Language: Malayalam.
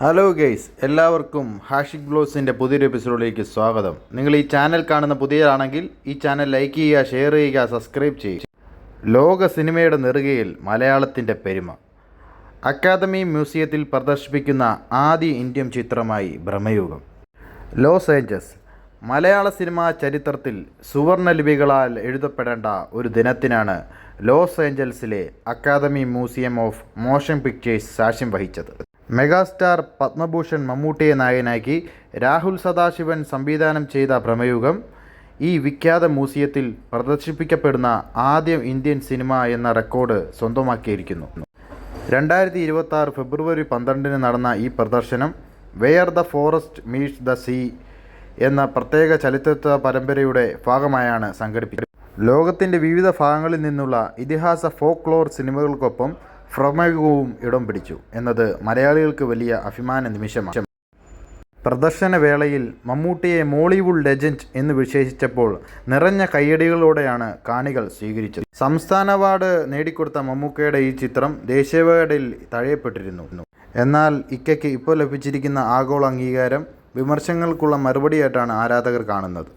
ഹലോ ഗെയ്സ് എല്ലാവർക്കും ഹാഷിക് ബ്ലോസിന്റെ പുതിയൊരു എപ്പിസോഡിലേക്ക് സ്വാഗതം. നിങ്ങൾ ഈ ചാനൽ കാണുന്ന പുതിയതാണെങ്കിൽ ഈ ചാനൽ ലൈക്ക് ചെയ്യുക ഷെയർ ചെയ്യുക സബ്സ്ക്രൈബ് ചെയ്യുക. ലോക സിനിമയുടെ നെറുകയിൽ മലയാളത്തിന്റെ പെരുമ. അക്കാദമി മ്യൂസിയത്തിൽ പ്രദർശിപ്പിക്കുന്ന ആദ്യ ഇന്ത്യൻ ചിത്രമായി ഭ്രമയുഗം ലോസ് ഏഞ്ചൽസ്. മലയാള സിനിമാ ചരിത്രത്തിൽ സുവർണ ലിപികളാൽ എഴുതപ്പെടേണ്ട ഒരു ദിനത്തിനാണ് loss ഏഞ്ചൽസിലെ academy museum of motion pictures സാക്ഷ്യം വഹിച്ചത്. മെഗാസ്റ്റാർ പത്മഭൂഷൺ മമ്മൂട്ടിയെ നായകനാക്കി രാഹുൽ സദാശിവൻ സംവിധാനം ചെയ്ത ഭ്രമയുഗം ഈ വിഖ്യാത മ്യൂസിയത്തിൽ പ്രദർശിപ്പിക്കപ്പെടുന്ന ആദ്യ ഇന്ത്യൻ സിനിമ എന്ന റെക്കോർഡ് സ്വന്തമാക്കിയിരിക്കുന്നു. രണ്ടായിരത്തി ഇരുപത്തി ആറ് ഫെബ്രുവരി പന്ത്രണ്ടിന് നടന്ന ഈ പ്രദർശനം where the forest meets the sea എന്ന പ്രത്യേക ചലച്ചിത്ര പരമ്പരയുടെ ഭാഗമായാണ് സംഘടിപ്പിച്ചത്. ലോകത്തിന്റെ വിവിധ ഭാഗങ്ങളിൽ നിന്നുള്ള ഇതിഹാസ ഫോക്ലോർ സിനിമകൾക്കൊപ്പം ഭ്രമയുഗവും ഇടം പിടിച്ചു. എന്നത് മലയാളികൾക്ക് വലിയ അഭിമാന നിമിഷമാണ്. പ്രദർശന വേളയിൽ മമ്മൂട്ടിയെ മോളിവുഡ് ലെജൻഡ് എന്ന് വിശേഷിച്ചപ്പോൾ നിറഞ്ഞ കയ്യടികളോടെയാണ് കാണികൾ സ്വീകരിച്ചത്. സംസ്ഥാന അവാർഡ് നേടിക്കൊടുത്ത മമ്മൂക്കയുടെ ഈ ചിത്രം ദേശീയവാർഡിൽ തഴയപ്പെട്ടിരുന്നു. എന്നാൽ ഇക്കയ്ക്ക് ഇപ്പോൾ ലഭിച്ചിരിക്കുന്ന ആഗോള അംഗീകാരം വിമർശനങ്ങൾക്കുള്ള മറുപടിയായിട്ടാണ് ആരാധകർ കാണുന്നത്.